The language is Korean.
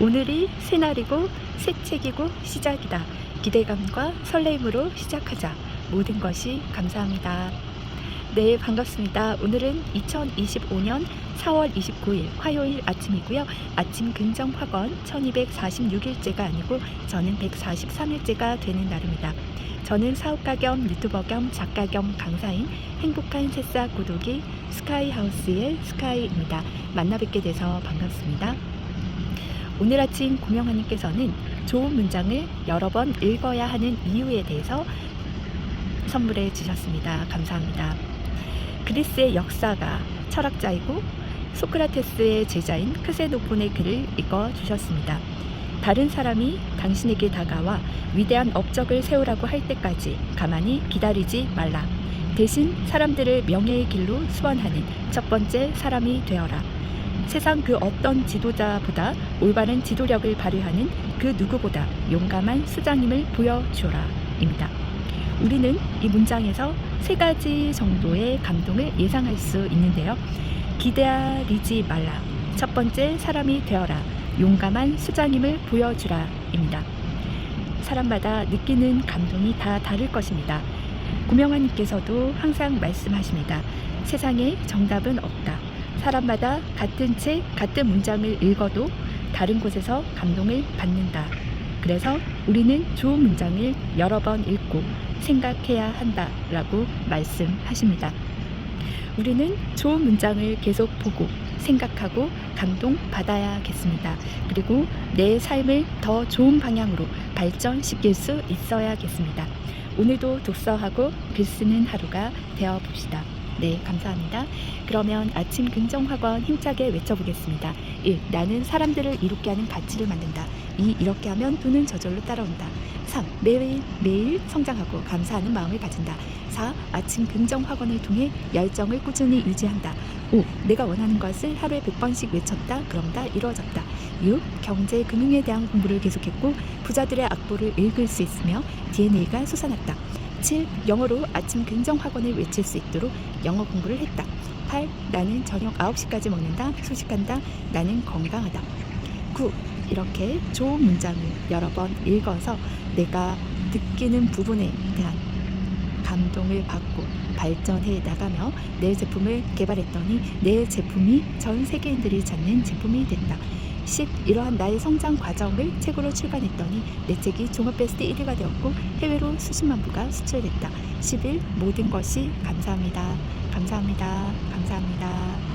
오늘이 새 날이고 새 책이고 시작이다. 기대감과 설레임으로 시작하자. 모든 것이 감사합니다. 네, 반갑습니다. 오늘은 2025년 4월 29일 화요일 아침이고요. 아침 긍정 학원 1246일째가 아니고 저는 143일째가 되는 날입니다. 저는 사업가 겸 유튜버 겸 작가 겸 강사인 행복한 새싹 구독이 스카이하우스의 스카이입니다. 만나 뵙게 돼서 반갑습니다. 오늘 아침 고명하님께서는 좋은 문장을 여러 번 읽어야 하는 이유에 대해서 선물해 주셨습니다. 감사합니다. 그리스의 역사가 철학자이고 소크라테스의 제자인 크세노폰의 글을 읽어 주셨습니다. 다른 사람이 당신에게 다가와 위대한 업적을 세우라고 할 때까지 가만히 기다리지 말라. 대신 사람들을 명예의 길로 수완하는 첫 번째 사람이 되어라. 세상 그 어떤 지도자보다 올바른 지도력을 발휘하는 그 누구보다 용감한 수장님을 보여주어라. 입니다. 우리는 이 문장에서 세 가지 정도의 감동을 예상할 수 있는데요. 기다리지 말라. 첫 번째 사람이 되어라. 용감한 수장님을 보여주라. 입니다. 사람마다 느끼는 감동이 다 다를 것입니다. 구명환님께서도 항상 말씀하십니다. 세상에 정답은 없다. 사람마다 같은 책, 같은 문장을 읽어도 다른 곳에서 감동을 받는다. 그래서 우리는 좋은 문장을 여러 번 읽고 생각해야 한다 라고 말씀하십니다. 우리는 좋은 문장을 계속 보고 생각하고 감동 받아야겠습니다. 그리고 내 삶을 더 좋은 방향으로 발전시킬 수 있어야겠습니다. 오늘도 독서하고 글 쓰는 하루가 되어 봅시다. 네, 감사합니다. 그러면 아침 긍정학원 힘차게 외쳐보겠습니다. 1. 나는 사람들을 이롭게 하는 가치를 만든다. 2. 이렇게 하면 돈은 저절로 따라온다. 3. 매일 매일 성장하고 감사하는 마음을 가진다. 4. 아침 긍정학원을 통해 열정을 꾸준히 유지한다. 5. 내가 원하는 것을 하루에 100번씩 외쳤다. 그럼 다 이루어졌다. 6. 경제 금융에 대한 공부를 계속했고 부자들의 악보를 읽을 수 있으며 DNA가 솟아났다. 7. 영어로 아침 긍정 학원을 외칠 수 있도록 영어 공부를 했다. 8. 나는 저녁 9시까지 먹는다. 소식한다. 나는 건강하다. 9. 이렇게 좋은 문장을 여러 번 읽어서 내가 느끼는 부분에 대한 감동을 받고 발전해 나가며 내 제품을 개발했더니 내 제품이 전 세계인들이 찾는 제품이 됐다. 10. 이러한 나의 성장 과정을 책으로 출간했더니 내 책이 종합 베스트 1위가 되었고 해외로 수십만 부가 수출됐다. 11. 모든 것이 감사합니다. 감사합니다. 감사합니다.